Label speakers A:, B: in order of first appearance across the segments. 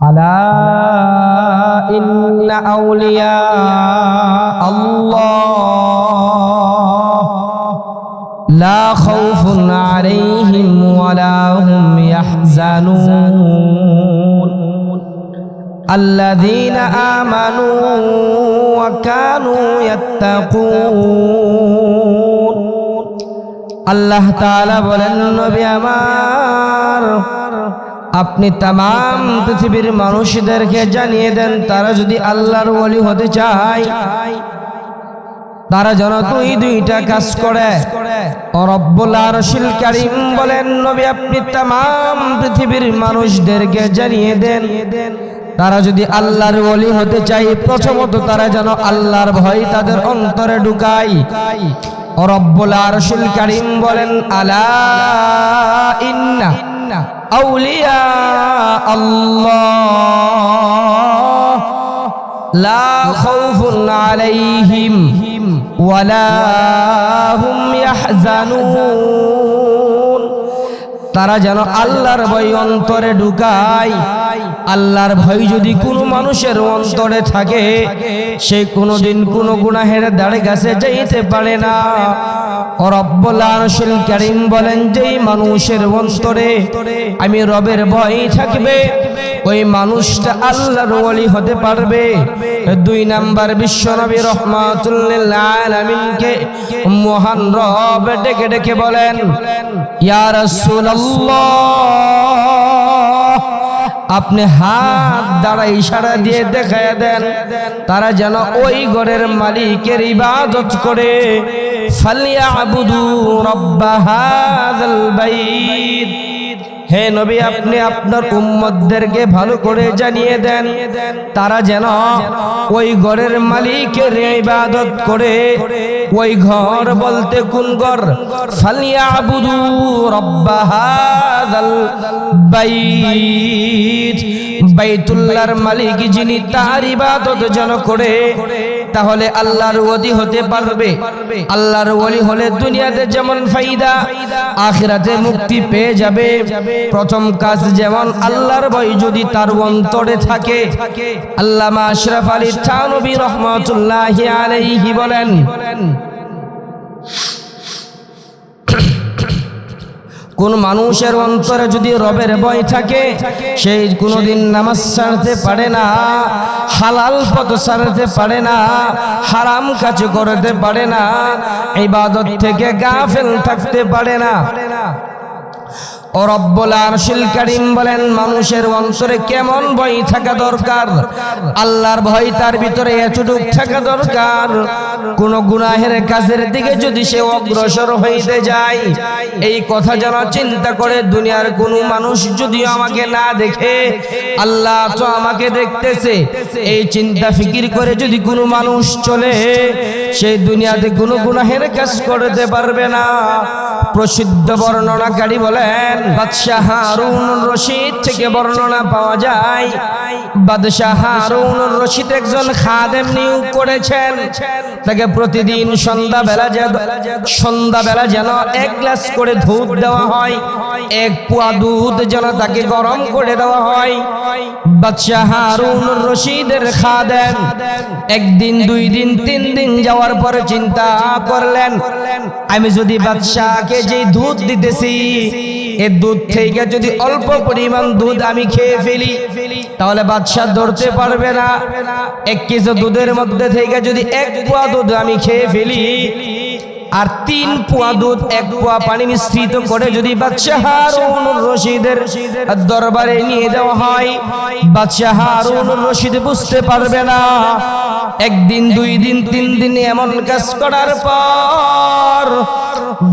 A: আলা ইন্না আউলিয়া আল্লাহ। লা খাউফুন আলাইহিম ওয়ালা হুম ইয়াহজানুন। আল্লাযীনা আমানু ওয়া কানু ইয়াত্তাকুন। আল্লাহ তাআলা বলেন নবী আমার। আপনি তাম পৃথিবীর মানুষদেরকে জানিয়ে দেন তারা যদি আল্লাহর ওলি হতে চায় তারা যেন দুই দুইটা কাজ করে। কারীম বলেন নবী আপনি তাম পৃথিবীর মানুষদেরকে জানিয়ে দেন। তারা যদি আল্লাহর ওলি হতে চায় প্রথমত তারা যেন আল্লাহর ভয় তাদের অন্তরে ঢুকায়। ও রব্বুল আরশিল কারীম বলেন আলা ইন্না। আউলিয়া আল্লাহ। লা খাউফুন আলাইহিম ওয়ালা হুম ইয়াহজানুন। তারা যেন আল্লাহর ভয় অন্তরে ঢুকায়। আল্লাহর ভয় যদি কোনো মানুষের অন্তরে থাকে, সে কোনোদিন কোনো গুনাহের দাঁড়ে গাছে যাইতে পারে না। রব্বুল আরশিল বলেন, যেই মানুষের অন্তরে আমি রবের ভয় থাকবে, ওই মানুষটা আল্লাহর ওলি হতে পারবে। দুই নাম্বার, বিশ্বনবী রহমাতুল্লিল আলামিনকে মহান রব ডেকে ডেকে বলেন, ইয়া রাসূলুল্লাহ! আপনি হাত দ্বারা ইশারা দিয়ে দেখায় দেন, তারা যেন ওই ঘরের মালিকের ইবাদত করে। ফালিয়াবুদু রব্বা হাদাল বাইত। হে নবী, আপনি আপনার উম্মতদেরকে ভালো করে জানিয়ে দেন। তারা যেন ওই ঘরের মালিকের ইবাদত করে। ওই ঘর বলতে কোন ঘর? ফালিয়াবুদু রব্ব হাযাল বাইত। বাইতুল্লাহর মালিক যিনি তার ইবাদত যেন করে। তাহলে আল্লাহর ওলি হতে পারবে। আল্লাহর ওলি হলে দুনিয়াতে যেমন ফাইদা আখিরাতে মুক্তি পেয়ে যাবে। প্রথম কাজ যেমন আল্লাহর ভয় যদি তার অন্তরে থাকে। আল্লামা আশরাফ আলী থানবী রহমতুল্লাহি আলাইহি বলেন কোন মানুষের অন্তরে যদি রবের বয় থাকে সেই কোনোদিন নামাজ ছাড়তে পারে না, হালাল পথ ছাড়তে পারে না, হারাম কাজ করতে পারে না, ইবাদত থেকে গা ফেল থাকতে পারে না। ও রব্বুল আরশিল কারীম বলেন মানুষের অন্তরে কেমন ভয় থাকা দরকার? আল্লাহর ভয় তার ভিতরে এতটুক থাকা দরকার। কোন গুনাহের কাজের দিকে যদি সে অগ্রসর হইতে যায় এই কথা যেন চিন্তা করে দুনিয়ার কোনো মানুষ যদি আমাকে না দেখে আল্লাহ তো আমাকে দেখতেছে। এই চিন্তা ফিকির করে যদি কোনো মানুষ চলে সেই দুনিয়াতে কোনো গুনাহের কাজ করতে পারবে না। প্রসিদ্ধ বর্ণনাকারী বলেন, বাদশাহ হারুন রশিদ থেকে বর্ণনা পাওয়া যায়, বাদশাহ হারুন রশিদ একজন খাদেম নিয়োগ করেছেন। তাকে প্রতিদিন সন্ধ্যা বেলা সন্ধ্যা বেলা যেন এক গ্লাস করে দুধ দেওয়া হয়, এক পোয়া দুধ যেন তাকে গরম করে দেওয়া হয়। বাদশাহ হারুন রশিদের খাদেম একদিন, দুই দিন, তিন দিন যাওয়ার পরে চিন্তা করলেন, আমি যদি বাদশাহকে যে দুধ দিতেছি, এ দুধ থেকে যদি অল্প পরিমাণ দুধ আমি খেয়ে ফেলি, তাহলে বাদশাহ ধরতে পারবে না। এক কেজি দুধের মধ্যে থেকে যদি এক পোয়া দুধ আমি খেয়ে ফেলি, আর তিন পোয়া দুধ এক পোয়া পানি মিশ্রিত করে যদি বাদশাহ হারুন রশিদের দরবারে নিয়ে দেওয়া হয়, বাদশাহ হারুন রশিদ বুঝতে পারবে না। একদিন, দুই দিন, তিন দিন এমন কাজ করার পর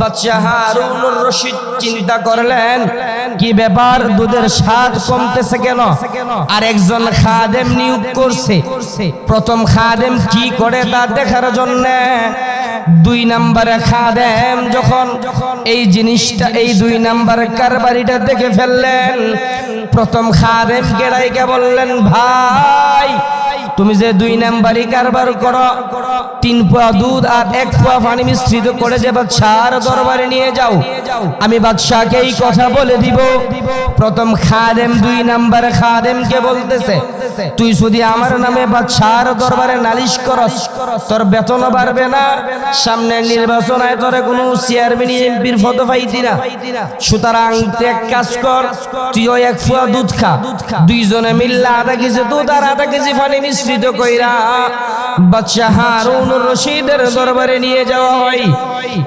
A: বাদশাহ হারুন রশিদ চিন্তা করলেন, কি ব্যাপার, দুধের স্বাদ কমতেছে কেন? আর একজন খাদেম নিয়োগ করছে। প্রথম খাদেম কি করে তা দেখার জন্য দুই নাম্বারে খাদেম যখন এই জিনিসটা, এই দুই নাম্বারের কারবারিটা দেখে ফেললেন, প্রথম খাদেম কেড়াইকে বললেন, ভাই তুমি যে দুই নাম্বারি কারবার করো, তিন পোয়া দুধ আর এক পোয়া পানি মিশ্রিত করে যে বাদশার দরবারে নিয়ে যাও, আমি বাদশাকে এই কথা বলে দিব। প্রথম খাদেম দুই নাম্বার খাদেমকে বলতেছে, তুই যদি আমার নামে বাদশার দরবারে নালিশ করস, তোর বেতন বাড়বে না। সামনে নির্বাচনায় তোরে কোনো চেয়ারম্যান এমপির ফটো পাইতি না। সুতরাং এক কাজ কর, তুইও এক ফুয়া দুধ খা। দুইজনে মিল্লা আধা কেজি দুধ আর আধা কেজি পানি মিশ্রিত কইরা বাদশাহ হারুন রশিদের দরবারে নিয়ে যাওয়া হয়।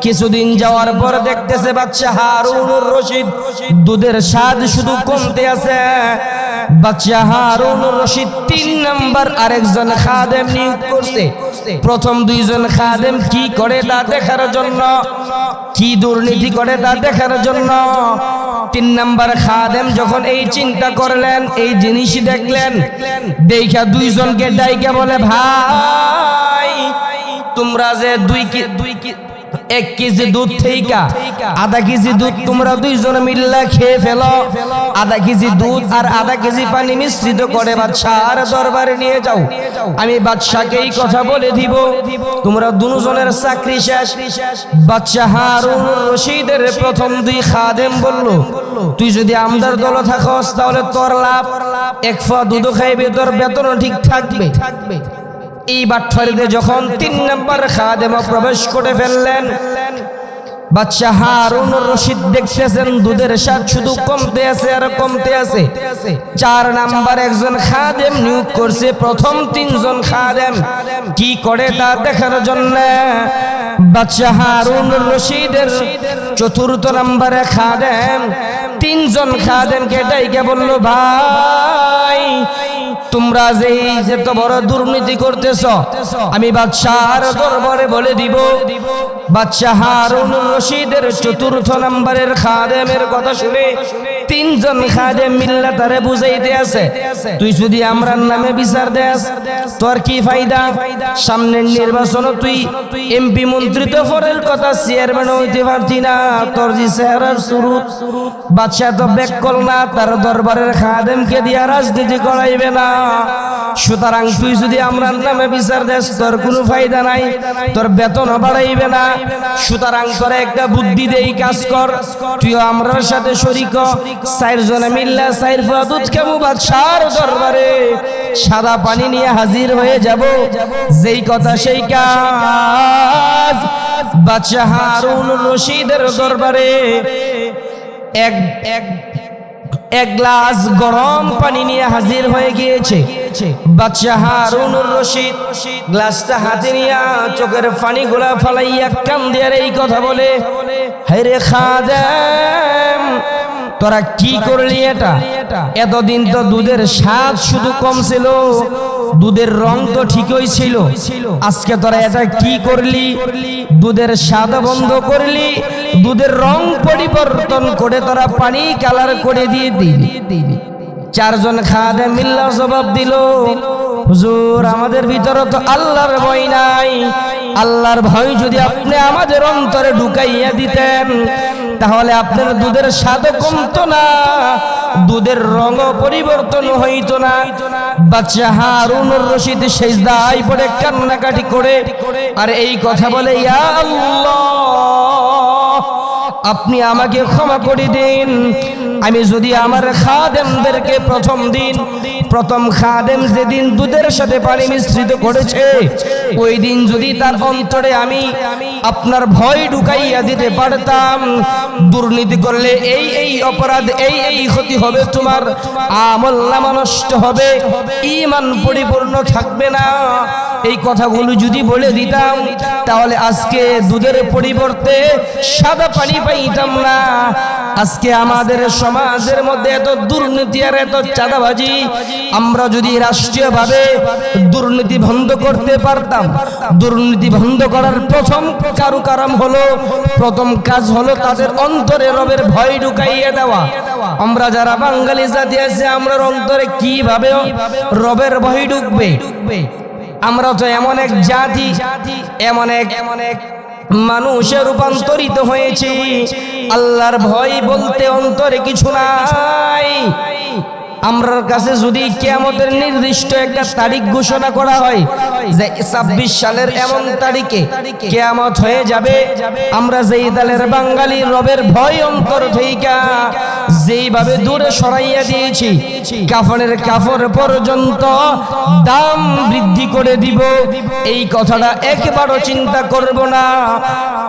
A: কিছুদিন যাওয়ার পর দেখতেছে বাচ্চা হারুন রশিদ দুধের স্বাদ শুধু কমতে আছে। বাচ্চা হারুন রশিদ, তিন নাম্বার আরেকজন খাদেম নিয়োগ করছে। প্রথম দুইজন খাদেম কি করে তা দেখার জন্য? কি দুর্নীতি করে তা দেখার জন্য? তিন নাম্বার খাদেম যখন এই চিন্তা করলেন, এই জিনিস দেখলেন, দেখা দুইজনকে ডাইকে বলে, ভাই, তোমরা যে দুই কি দুই কি এক কেজি দুধ থেইকা, আধা কেজি দুধ তোমরা দুইজন মিল্লা খেয়ে ফেলো। আধা কেজি দুধ আর আধা কেজি পানি মিশ্রিত করে বাদশার দরবারে নিয়ে যাও। আমি বাদশাকে এই কথা বলে দিব। তোমরা দুজনের চাকরি শেষ। বাদশাহ হারুন রশিদের প্রথম দুই খাদেম বলল, তুই যদি আমদার দল থাকস তাহলে তোর লাভ। এক ফা দুধ খাইবে, তোর বেতনও ঠিক থাকবে। এই বাটফারিতে যখন তিন নম্বর খাদেমা প্রবেশ করে ফেললেন বাচ্চা হারুন রশিদ দেখতেছেন, দুধের স্বাদ শুধু কমতে আছে আর কমতে আছে। চার নাম্বার একজন খাদেম নিয়োগ করছে, প্রথম তিনজন খাদেম। কি করে তা দেখার জন্য? বাচ্চা হারুন রশিদের চতুর্থ নম্বরে খাদেম, তিনজন খাদেমকে ডাইকে বলল, ভাই তোমরা যে এত বড় দুর্নীতি করতেছ, আমি বাদশাহর দরবারে বলে দিব। বাদশাহ হারুন রশিদের চতুর্থ নম্বরের খাদেমের কথা শুনে তিনজন খাদেম মিল্লা তারে বুঝাইতে আছে। তুই যদি আমরার নামে বিচার দেস, তোর কি ফায়দা? সামনের নির্বাচন তুই এমপি মন্ত্রী তো পরের কথা চেয়ারম্যান হইতে পারতি না। তোর যে চেহারার শুরু বাদশাহ তো ব্যাক কল না, তার দরবারের খাদেমকে দিয়া রাজনীতি করাইবে না। সুতরাং তুই যদি আমরার নামে বিচার দেস, তোর কোনো ফায়দা নাই, তোর বেতন বাড়াইবে না। সুতরাং তোর একটা বুদ্ধি দেই, কাজ কর। তুইও আমরার সাথে শরিক মিল্লা বাদশার দরবারে। সাদা পানি নিয়ে হাজির হয়ে যাব। যেই কথা সেই কাজ। বাদশাহ হারুন রশিদের দরবারে এক এক এক গ্লাস গরম পানি নিয়ে হাজির হয়ে গিয়েছে। রশিদ গ্লাসটা হাতে নিয়ে চোখের পানি গোলা ফালাইয়া কান দিয়ে এই কথা বলে হাইরে খাদেম তোরা কি করলি এটা? এতদিন তো দুধের স্বাদ শুধু কম ছিল। দুধের রং তো ঠিকই ছিল। আজকে তোরা এটা কি করলি? দুধের স্বাদ বন্ধ করলি। দুধের রং পরিবর্তন করে তোরা পানি কালার করে দিয়ে দিলি। চারজন খাদে মিল্লা জবাব দিল। হুজুর আমাদের ভিতরে তো আল্লাহর ভয় নাই। আল্লাহর ভয় যদি আপনি আমাদের অন্তরে ঢুকাইয়া দিতেন, তাহলে আপনার দুধের স্বাদ কমতো না, দুধের রঙ পরিবর্তন হইতো না। বাচ্চা হারুন রশিদ সেজদায় পড়ে কান্নাকাটি করে, আর এই কথা বলে আল্লাহ, আপনি আমাকে ক্ষমা করে দিন। আমি যদি আমার খাদেমদেরকে প্রথম দিন প্রথম খাদেম যেদিন দুধের সাথে পানি মিশ্রিত করেছে, ওই দিন যদি তার অন্তরে আমি আপনার ভয় ঢুকাইয়া দিতে পারতাম, দুর্নীতি করলে এই এই অপরাধ, এই এই ক্ষতি হবে তোমার, আমল নামা নষ্ট হবে ইমান পরিপূর্ণ থাকবে না। এই কথাগুলো যদি বলে দিতাম, তাহলে আজকে দুধের পরিবর্তে সাদা পানি পাইতাম না। আজকে আমাদের সমাজের মধ্যে এত দুর্নীতি আর এত চাঁদাবাজি আমরা যদি রাষ্ট্রীয়ভাবে দুর্নীতি বন্ধ করতে পারতাম, দুর্নীতি বন্ধ করার প্রথম কারু কারণ হলো, প্রথম কাজ হলো তাদের অন্তরে রবের ভয় ঢুকাইয়ে দেওয়া। আমরা যারা বাঙালি জাতি আছে, আমরা অন্তরে কীভাবে রবের ভয় ঢুকবে? আমরা তো এমন এক জাতি এমন এক এমন এক মানুষে রূপান্তরিত হয়েছি। আল্লাহর ভয় বলতে অন্তরে কিছু নাই। আমরার কাছে যদি কেয়ামতের নির্দিষ্ট একটা তারিখ ঘোষণা করা হয়, যে ছাব্বিশ সালের এমন তারিখে কেয়ামত হয়ে যাবে, আমরা যেই দলের বাঙালি রবের ভয় অন্তর থেকে যেইভাবে দূরে সরাইয়া দিয়েছি, কাফনের কাফর পর্যন্ত দাম বৃদ্ধি করে দিব, এই কথাটা একবারও চিন্তা করব না।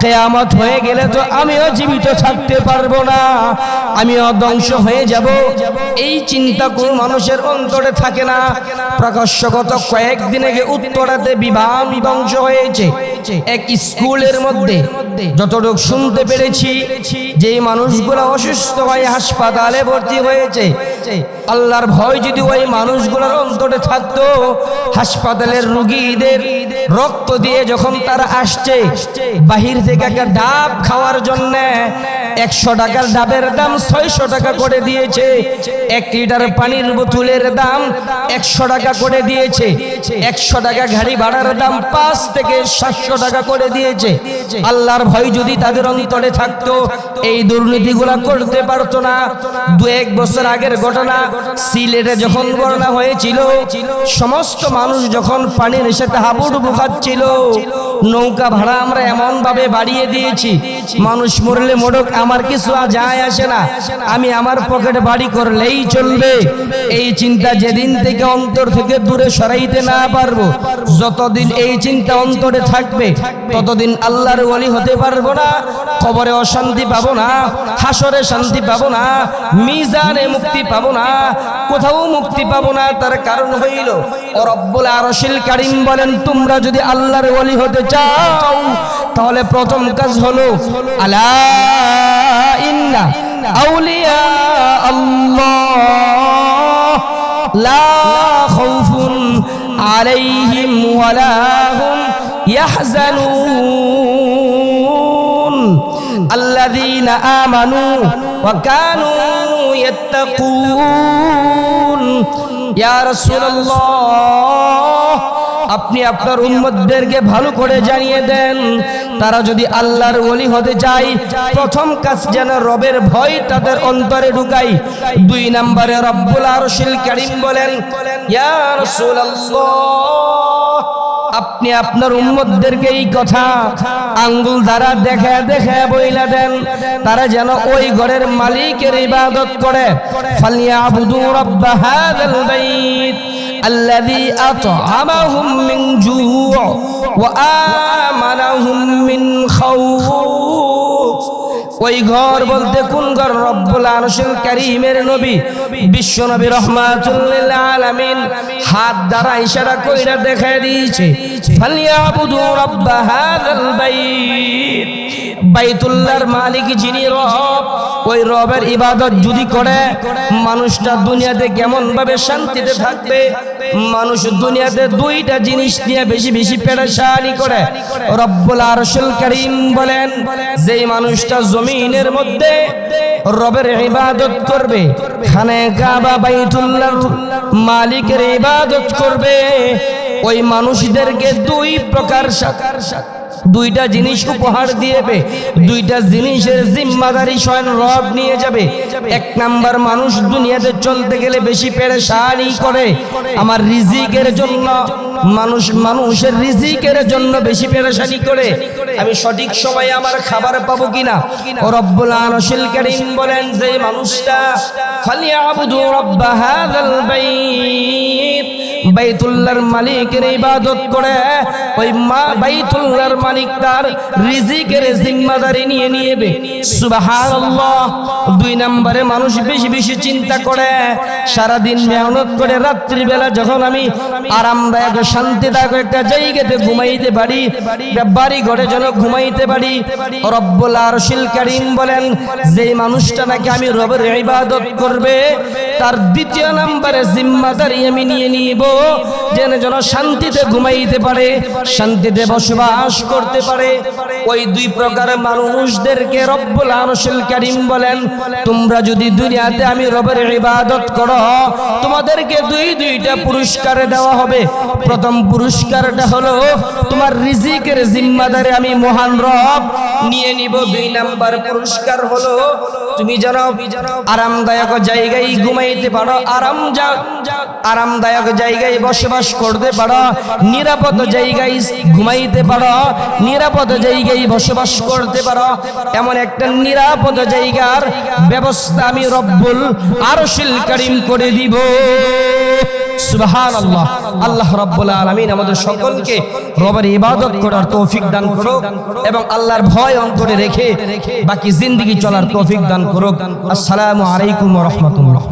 A: কেয়ামত হয়ে গেলে তো আমিও জীবিত থাকতে পারব না, আমিও ধ্বংস হয়ে যাব, এই চিন্তা কোনো মানুষের অন্তরে থাকে না। প্রকাশ্যগত কয়েকদিন আগে উত্তরাতে বিমান ধ্বংস হয়েছে। এক স্কুলের মধ্যে যতটুকু শুনতে পেরেছি যে মানুষগুলো অসুস্থ হয়ে হাসপাতালে ভর্তি হয়েছে, আল্লাহর ভয় যদি ওই মানুষগুলোর অন্তরে থাকতো, হাসপাতালের রুগীদের রক্ত দিয়ে যখন তারা আসছে, বাহির থেকে একটা ডাব খাওয়ার জন্য একশো টাকার ডাবের দাম ছয়শো টাকা করে দিয়েছে। এক লিটার পানির বোতলের দাম একশো টাকা করে দিয়েছে। একশো টাকা গাড়ি ভাড়ার দাম পাঁচ থেকে সাতশো টাকা করে দিয়েছে। আল্লাহর ভয় যদি তাদের অন্তরে থাকতো, এই দুর্নীতিগুলা করতে পারতো না। দু এক বছর আগের ঘটনা, সিলেটে যখন গণনা হয়েছিল, সমস্ত মানুষ যখন পানির সাথে হাবুডুবু খাচ্ছিল, নৌকা ভাড়া আমরা এমন ভাবে বাড়িয়ে দিয়েছি। মানুষ মরলে মোড়ক আমার কিছু যায় আসে না। আমি আমার পকেটে বাড়ি করলেই চলবে। এই চিন্তা যেদিন থেকে অন্তর থেকে দূরে সরাইতে না পারব, যতদিন এই চিন্তা অন্তরে থাকবে, ততদিন আল্লাহর ওলি হতে পারব না, কবরে অশান্তি পাবো না, হাসরে শান্তি পাবো না, মিজানে মুক্তি পাবো না, কোথাও মুক্তি পাবো না, তার কারণ হইল রব্বুল আরশিল কারিম বলেন তাহলে প্রথম কাজ হলো আল্লাহ লা আমানু ওয়া কানু ইয়াত্তাকুন। আপনি আপনার উম্মতদেরকে ভালো করে জানিয়ে দেন। তারা যদি আল্লাহর ওলি হতে চায়, প্রথম কাজ যেন রবের ভয় তাদের অন্তরে ঢুকাই দুই নম্বরে রব্বুল আরশিল কারীম বলেন, ইয়া রাসূলুল্লাহ আপনি আপনার উম্মতদেরকে এই কথা আঙ্গুল দ্বারা দেখে দেখে বইলা দেন তারা যেন ওই ঘরের মালিকের ইবাদত করে ফালিয়াবুদু রাব্ব হাযাল বাইত الذي أطعمهم من جوع وآمنهم من خوف ওই ঘর বলতে কোন ঘর? রব্বুল আরশিল কারীমের নবী বিশ্ব নবী রহমাতুল্লিল আলামিন হাত দ্বারা ইশারা কইরা দেখায় দিয়েছে, ফালিয়াবুদু রাব্ব হাযাল বাইত। বাইতুল্লাহর মালিক যিনি রব, ওই রবের ইবাদত যদি করে, মানুষটা দুনিয়াতে কেমন ভাবে শান্তিতে থাকবে? মানুষ দুনিয়াতে দুইটা জিনিস নিয়ে বেশি বেশি পেরেশানি করে। রব্বুল আরশুল করিম বলেন, যেই মানুষটা জমিনের মধ্যে রবের ইবাদত করবে, খানে কাবা বাইতুল্লাহর মালিকের ইবাদত করবে, ওই মানুষদেরকে দুই প্রকার দুইটা জিনিস উপহার দিয়েবে দুইটা জিনিসের জিম্মাদারি স্বয়ং রব নিয়ে যাবে। এক নাম্বার মানুষ দুনিয়াতে চলতে গেলে বেশি পেরেশানি করে। আমার রিজিকের জন্য মানুষ মানুষের রিজিকের জন্য বেশি পেরেশানি করে। আমি সঠিক সময়ে আমার খাবার পাবো কিনা? রব্বুল আনশিল করিম বলেন, যে মানুষটা, ফালিয়াবুদু রব্ব হাযাল বাইত। বাইতুল্লাহর মালিকের ইবাদত করে, ওই মা বাইতুল্লাহর মালিক তার রিজিকের জিম্মাদারি নিয়ে নিয়েবে। সুবহানাল্লাহ। দুই নম্বরে মানুষ বেশি বেশি চিন্তা করে সারা দিন মেহনত করে রাত্রি বেলা যখন আমি আরামদায়ক, শান্তিদায়ক একটা জায়গাতে ঘুমাইতে পারি বাড়ি ঘরে যেন ঘুমাইতে পারি, রব্বুল আরশিল কারীম বলেন, যে মানুষটা নাকি আমি রবের ইবাদত করবে, তার দ্বিতীয় নম্বরে জিম্মাদারি আমি নিয়ে নিব। যেন যেন শান্তিতে ঘুমাইতে পারে, শান্তিতে বসবাস করতে পারে। ওই দুই প্রকার মানুষদেরকে রব্বুল আরশুল কারীম বলেন, তোমরা যদি দুনিয়াতে আমি রবের ইবাদত করো, তোমাদেরকে দুই দুইটা পুরস্কার দেওয়া হবে। প্রথম পুরস্কারটা হলো, তোমার রিজিকের জিম্মাদারি আমি মহান রব। নিয়ে নিব দুই নাম্বার পুরস্কার হলো তুমি যেন আরামদায়ক জায়গায় ঘুমাইতে পারো, আরাম যা, আরামদায়ক জায়গায় বসবাস করতে পারো, নিরাপদ জায়গায় ঘুমাইতে পারো, নিরাপদ জায়গায় বসবাস করতে পারো। এমন একটা নিরাপদ জায়গার ব্যবস্থা আমি রব্বুল আরশিল কারিম করে দিব। সুবহান আল্লাহ আল্লাহ রাব্বুল আলামিন আমাদের সকলকে রবের ইবাদত করার তৌফিক দান করুক এবং আল্লাহর ভয় অন্তরে রেখে বাকি জিন্দগি চলার তৌফিক দান করুক। আসসালামু আলাইকুম রাহমাতুল্লাহ।